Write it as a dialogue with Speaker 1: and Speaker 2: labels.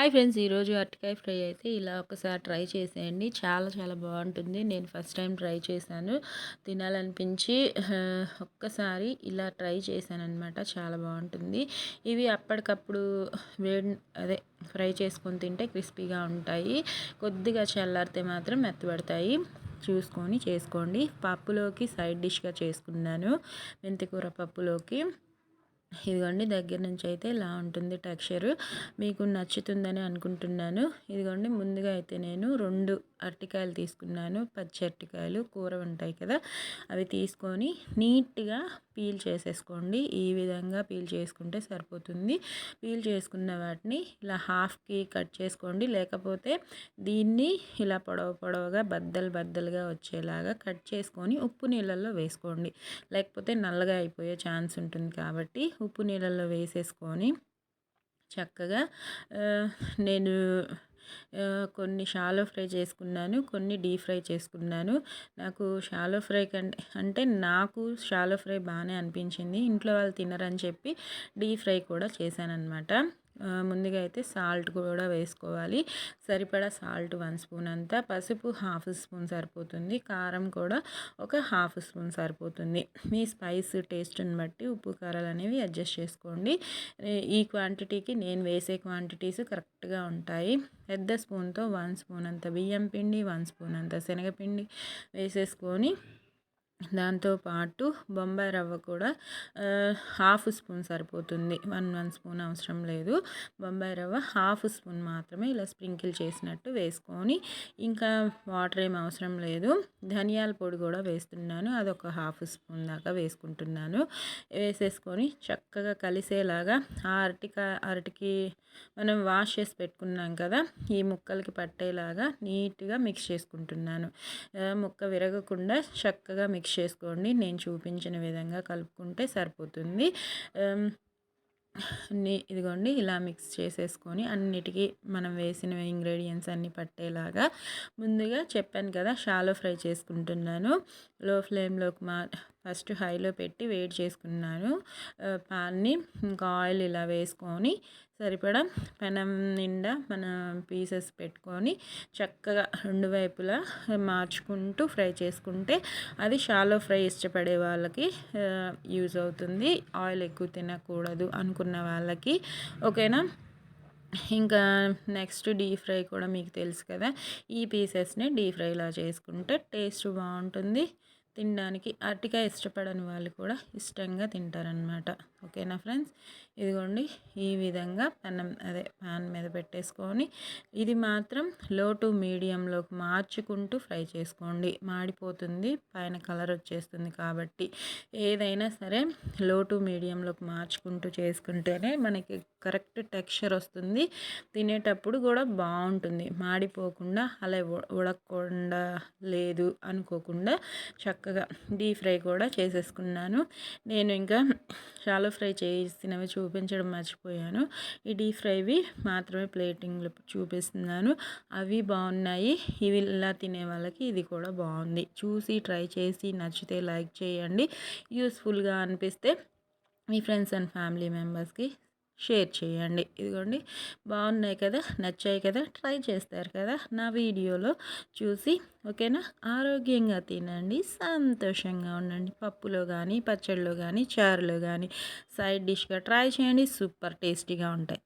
Speaker 1: Hi friends ఈరోజు అరటికాయ fry అయితే ఇలా ఒకసారి ట్రై చేసేయండి. చాలా చాలా బాగుంటుంది. నేను ఫస్ట్ టైం ట్రై చేశాను. తినాలనిపించి ఒక్కసారి ఇలా ట్రై చేశాను అనమాట చాలా బాగుంటుంది. ఇవి అప్పటికప్పుడు వేడి అదే ఫ్రై చేసుకొని తింటే క్రిస్పీగా ఉంటాయి. కొద్దిగా చల్లారితే మాత్రం మెత్తబడతాయి. చూసుకొని చేసుకోండి. పప్పులోకి సైడ్ డిష్గా చేసుకున్నాను. మెంతికూర పప్పులోకి. ఇదిగోండి దగ్గర నుంచి అయితే ఇలా ఉంటుంది టెక్స్చర్. మీకు నచ్చుతుందని అనుకుంటున్నాను. ఇదిగోండి ముందుగా అయితే నేను రెండు అరటికాయలు తీసుకున్నాను. పచ్చి అరటికాయలు కూర ఉంటాయి కదా అవి తీసుకొని నీట్గా పీల్ చేసేసుకోండి. ఈ విధంగా పీల్ చేసుకుంటే సరిపోతుంది. పీల్ చేసుకున్న వాటిని ఇలా హాఫ్కి కట్ చేసుకోండి. లేకపోతే దీన్ని ఇలా పొడవ పొడవగా బద్దలు బద్దలుగా వచ్చేలాగా కట్ చేసుకొని ఉప్పు నీళ్ళల్లో వేసుకోండి. లేకపోతే నల్లగా అయిపోయే ఛాన్స్ ఉంటుంది కాబట్టి ఉప్పు నీళ్ళల్లో వేసేసుకొని చక్కగా నేను కొన్ని షాలో ఫ్రై చేసుకున్నాను కొన్ని డీప్ ఫ్రై చేసుకున్నాను. నాకు షాలో ఫ్రై కంటే అంటే నాకు షాలో ఫ్రై బాగానే అనిపించింది. ఇంట్లో వాళ్ళు తినరని చెప్పి డీప్ ఫ్రై కూడా చేశాను అనమాట ముందుగా అయితే సాల్ట్ కూడా వేసుకోవాలి. సరిపడా సాల్ట్ వన్ స్పూన్ అంతా. పసుపు హాఫ్ స్పూన్ సరిపోతుంది. కారం కూడా ఒక హాఫ్ స్పూన్ సరిపోతుంది. మీ స్పైస్ టేస్ట్ని బట్టి ఉప్పు కారాలు అనేవి అడ్జస్ట్ చేసుకోండి. ఈ క్వాంటిటీకి నేను వేసే క్వాంటిటీస్ కరెక్ట్గా ఉంటాయి. పెద్ద స్పూన్తో వన్ స్పూన్ అంత బియ్యం పిండి వన్ స్పూన్ అంత శనగపిండి వేసేసుకొని దాంతోపాటు బొంబాయి రవ్వ కూడా హాఫ్ స్పూన్ సరిపోతుంది. వన్ వన్ స్పూన్ అవసరం లేదు. బొంబాయి రవ్వ హాఫ్ స్పూన్ మాత్రమే ఇలా స్ప్రింకిల్ చేసినట్టు వేసుకొని ఇంకా వాటర్ ఏం అవసరం లేదు. ధనియాల పొడి కూడా వేస్తున్నాను. అదొక హాఫ్ స్పూన్ దాకా వేసుకుంటున్నాను. వేసేసుకొని చక్కగా కలిసేలాగా ఆ అరటిక అరటికి మనం వాష్ చేసి పెట్టుకున్నాం కదా ఈ ముక్కలకి పట్టేలాగా నీట్గా మిక్స్ చేసుకుంటున్నాను. ముక్క విరగకుండా చక్కగా మిక్స్ చేసుకోండి. నేను చూపించిన విధంగా కలుపుకుంటే సరిపోతుంది. ఇదిగోండి ఇలా మిక్స్ చేసేసుకొని అన్నిటికీ మనం వేసిన ఇంగ్రీడియంట్స్ అన్నీ పట్టేలాగా ముందుగా చెప్పాను కదా షాలో ఫ్రై చేసుకుంటున్నాను. లో ఫ్లేమ్లోకి మా ఫస్ట్ హైలో పెట్టి వేడి చేసుకున్నాను. పాన్ని ఇంకా ఆయిల్ ఇలా వేసుకొని సరిపడా పెనం నిండా మన పీసెస్ పెట్టుకొని చక్కగా రెండు వైపులా మార్చుకుంటూ ఫ్రై చేసుకుంటే అది షాలో ఫ్రై ఇష్టపడే వాళ్ళకి యూజ్ అవుతుంది. ఆయిల్ ఎక్కువ తినకూడదు అనుకున్న వాళ్ళకి. ఓకేనా? ఇంకా నెక్స్ట్ డీప్ ఫ్రై కూడా మీకు తెలుసు కదా ఈ పీసెస్ని డీప్ ఫ్రైలా చేసుకుంటే టేస్ట్ బాగుంటుంది. తినడానికి అరటికాయ ఇష్టపడని వాళ్ళు కూడా ఇష్టంగా తింటారనమాట ఓకేనా ఫ్రెండ్స్? ఇదిగోండి ఈ విధంగా పెనం అదే ప్యాన్ మీద పెట్టేసుకొని ఇది మాత్రం లో టు మీడియంలోకి మార్చుకుంటూ ఫ్రై చేసుకోండి. మాడిపోతుంది పైన కలర్ వచ్చేస్తుంది కాబట్టి. ఏదైనా సరే లో టు మీడియంలోకి మార్చుకుంటూ చేసుకుంటేనే మనకి కరెక్ట్ టెక్స్చర్ వస్తుంది. తినేటప్పుడు కూడా బాగుంటుంది. మాడిపోకుండా అలా ఉడకకుండా లేదు అనుకోకుండా చక్కగా డీప్ ఫ్రై కూడా చేసేసుకున్నాను. నేను ఇంకా చాలా ఫ్రై చేసినవి చూపించడం మర్చిపోయాను. ఈ డీప్ ఫ్రైవి మాత్రమే ప్లేటింగ్లో చూపిస్తున్నాను. అవి బాగున్నాయి. ఇవి ఇలా తినే వాళ్ళకి ఇది కూడా బాగుంది. చూసి ట్రై చేసి నచ్చితే లైక్ చేయండి. యూస్ఫుల్గా అనిపిస్తే మీ ఫ్రెండ్స్ అండ్ ఫ్యామిలీ మెంబర్స్కి షేర్ చేయండి. ఇదిగోండి బాగున్నాయి కదా నచ్చాయి కదా ట్రై చేస్తారు కదా నా వీడియోలో చూసి ఓకేనా? ఆరోగ్యంగా తినండి సంతోషంగా ఉండండి. పప్పులో కానీ పచ్చళ్ళు కానీ చారులో కానీ సైడ్ డిష్గా ట్రై చేయండి సూపర్ టేస్టీగా ఉంటాయి.